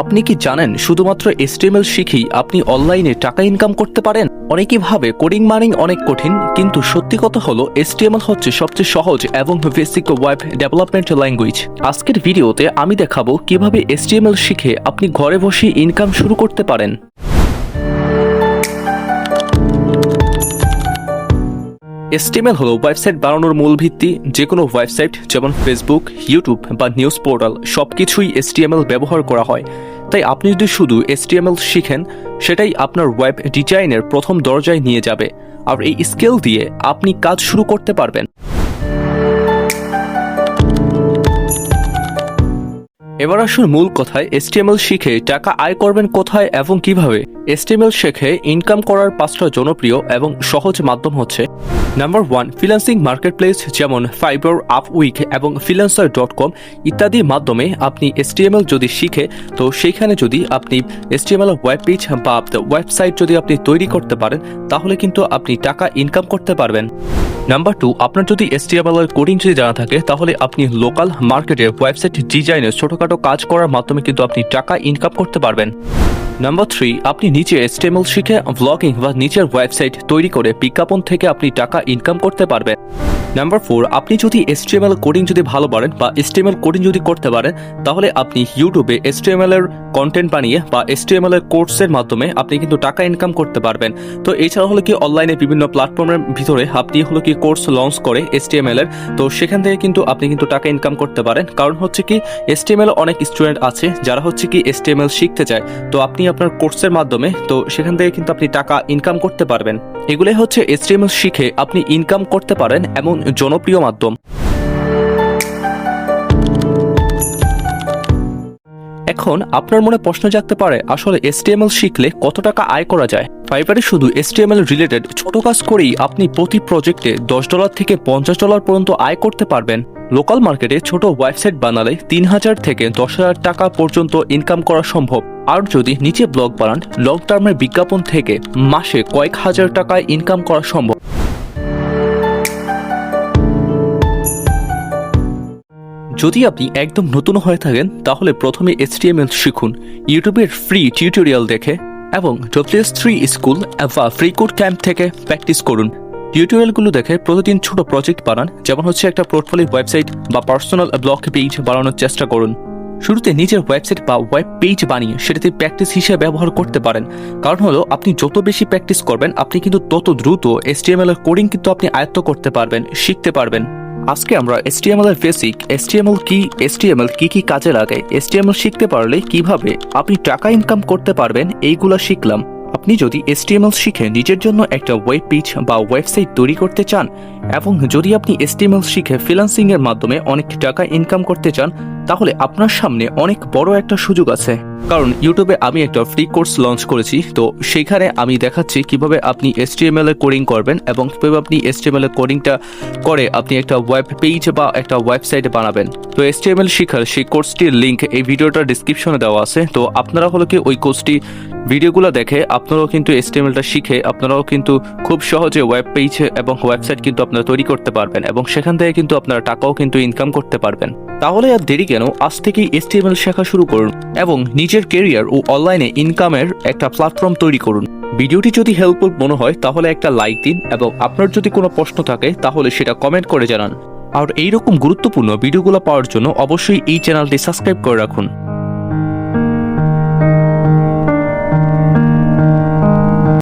আপনি কি জানেন শুধুমাত্র এসটিএমএল শিখেই আপনি অনলাইনে টাকা ইনকাম করতে পারেন? অনেকেই ভাবে কোডিং মানিং অনেক কঠিন, কিন্তু সত্যি কথা হলো এসটিএমএল হচ্ছে সবচেয়ে সহজ এবং বেসিক ওয়েব ডেভেলপমেন্ট ল্যাঙ্গুয়েজ আজকের ভিডিওতে আমি দেখাবো কীভাবে এসটিএমএল শিখে আপনি ঘরে বসে ইনকাম শুরু করতে পারেন। এসটিএমএল হলো ওয়েবসাইট বানানোর মূল ভিত্তি যে কোনো ওয়েবসাইট যেমন ফেসবুক, ইউটিউব বা নিউজ পোর্টাল সব কিছুই এসটিএমএল ব্যবহার করা হয়। তাই আপনি যদি শুধু এসটিএমএল শিখেন, সেটাই আপনার ওয়েব ডিজাইনের প্রথম দরজায় নিয়ে যাবে। আর এই স্কিল দিয়ে আপনি কাজ শুরু করতে পারবেন। এবার আসুন মূল কথায়, এসটিএমএল শিখে টাকা আয় করবেন কোথায় এবং কীভাবে? এসটিএমএল শেখে ইনকাম করার পাঁচটা জনপ্রিয় এবং সহজ মাধ্যম হচ্ছে নাম্বার ওয়ান ফ্রিল্যান্সিং মার্কেটপ্লেস যেমন ফাইবার আপউইক এবং ফ্রিল্যান্সার ডট কম ইত্যাদির মাধ্যমে আপনি এসটিএমএল যদি শিখে, তো সেইখানে যদি আপনি এসটিএমএল ওয়েব পেজ বা ওয়েবসাইট যদি আপনি তৈরি করতে পারেন, তাহলে কিন্তু আপনি টাকা ইনকাম করতে পারবেন। নাম্বার টু আপনার যদি এসটিএমএল এর কোডিং যদি জানা থাকে, তাহলে আপনি লোকাল মার্কেটে ওয়েবসাইট ডিজাইনের ছোটখাটো কাজ করার মাধ্যমে কিন্তু আপনি টাকা ইনকাম করতে পারবেন। নাম্বার থ্রি আপনি নিচে এস্টেমল শিখে ব্লগিং বা নিচের ওয়েবসাইট তৈরি করে বিজ্ঞাপন থেকে আপনি টাকা ইনকাম করতে পারবেন। নাম্বার ফোর আপনি যদি এসটিএমএল কোডিং যদি ভালো পারেন বা এসটিএমএল কোডিং যদি করতে পারেন, তাহলে আপনি ইউটিউবে এসটিএমএল এর কন্টেন্ট বানিয়ে বা এসটিএমএল এর কোর্সের মাধ্যমে আপনি কিন্তু টাকা ইনকাম করতে পারবেন। তো এছাড়া হলো কি অনলাইনে বিভিন্ন প্ল্যাটফর্মের ভিতরে আপনি হলো কি কোর্স লঞ্চ করে এসটিএমএল এর, তো সেখান থেকে কিন্তু আপনি কিন্তু টাকা ইনকাম করতে পারেন। কারণ হচ্ছে কি এসটিএমএল অনেক স্টুডেন্ট আছে, যারা হচ্ছে কি এসটিএমএল শিখতে চায়। তো আপনি আপনার কোর্সের মাধ্যমে, তো সেখান থেকে কিন্তু আপনি টাকা ইনকাম করতে পারবেন। এগুলোই হচ্ছে এসটিএমএল শিখে আপনি ইনকাম করতে পারেন এমন জনপ্রিয় মাধ্যম। এখন আপনার মনে প্রশ্ন জাগতে পারে, আসলে এসটিএমএল শিখলে কত টাকা আয় করা যায়? ফাইবারে শুধু এসটিএমএল রিলেটেড ছোট কাজ করেই আপনি প্রতি প্রজেক্টে দশ ডলার থেকে পঞ্চাশ ডলার পর্যন্ত আয় করতে পারবেন। লোকাল মার্কেটে ছোট ওয়েবসাইট বানালে তিন হাজার থেকে দশ হাজার টাকা পর্যন্ত ইনকাম করা সম্ভব। আর যদি নিচে ব্লগ বানান লং টার্মের বিজ্ঞাপন থেকে মাসে কয়েক হাজার টাকায় ইনকাম করা সম্ভব। যদি আপনি একদম নতুন হয়ে থাকেন, তাহলে প্রথমে এইচটিএমএল শিখুন, ইউটিউবের ফ্রি টিউটোরিয়াল দেখে এবং ডব্লিউএস থ্রি স্কুল বা ফ্রি কোড ক্যাম্প থেকে প্র্যাকটিস করুন। টিউটোরিয়ালগুলো দেখে প্রতিদিন ছোট প্রজেক্ট বানান, যেমন হচ্ছে একটা পোর্টফোলিও ওয়েবসাইট বা পার্সোনাল ব্লগ পেজ বানানোর চেষ্টা করুন। শুরুতে নিজের ওয়েবসাইট বা ওয়েব পেজ বানিয়ে সেটাতে প্র্যাকটিস হিসেবে ব্যবহার করতে পারেন। কারণ হলো, আপনি যত বেশি প্র্যাকটিস করবেন, আপনি কিন্তু তত দ্রুত এসটিএমএল এর কোডিং কিন্তু আপনি আয়ত্ত করতে পারবেন, শিখতে পারবেন। আজকে আমরা এসটিএমএল এর বেসিক এসটিএমএল কি এসটিএমএল কি কি কাজে লাগে, এসটিএমএল শিখতে পারলে কীভাবে আপনি টাকা ইনকাম করতে পারবেন, এইগুলো শিখলাম। আপনি যদি এসটিএমএল শিখে নিজের জন্য একটা ওয়েব পেজ বা ওয়েবসাইট তৈরি করতে চান, এবং যদি আপনি এসটিএমএল শিখে ফ্রিল্যান্সিং এর মাধ্যমে অনেক টাকা ইনকাম করতে চান তাহলে আপনার সামনে অনেক বড় একটা সুযোগ আছে। কারণ ইউটিউবে আমি একটা ফ্রি কোর্স লঞ্চ করেছি, তো সেখানে আমি দেখাচ্ছি কীভাবে আপনি এসটিএমএল এর কোডিং করবেন এবং কীভাবে আপনি এসটিএমএল এর কোডিংটা করে আপনি একটা ওয়েব পেজ বা একটা ওয়েবসাইট বানাবেন। তো এসটিএমএল শিখার সেই কোর্সটির লিঙ্ক এই ভিডিওটার ডিসক্রিপশনে দেওয়া আছে। তো আপনারা হলো কি ওই কোর্সটি ভিডিওগুলো দেখে আপনারাও কিন্তু এস টি এম এসটিএমএলটা শিখে আপনারাও কিন্তু খুব সহজে ওয়েব পেজ এবং ওয়েবসাইট কিন্তু আপনারা তৈরি করতে পারবেন এবং সেখান থেকে কিন্তু আপনারা টাকাও কিন্তু ইনকাম করতে পারবেন। তাহলে আর দেরি কেন আজ থেকেই এসটিএমএল শেখা শুরু করুন এবং নিজের কেরিয়ার ও অনলাইনে ইনকামের একটা প্ল্যাটফর্ম তৈরি করুন। ভিডিওটি যদি হেল্পফুল মনে হয়, তাহলে একটা লাইক দিন এবং আপনার যদি কোনো প্রশ্ন থাকে, তাহলে সেটা কমেন্ট করে জানান। আর এইরকম গুরুত্বপূর্ণ ভিডিওগুলো পাওয়ার জন্য অবশ্যই এই চ্যানেলটি সাবস্ক্রাইব করে রাখুন।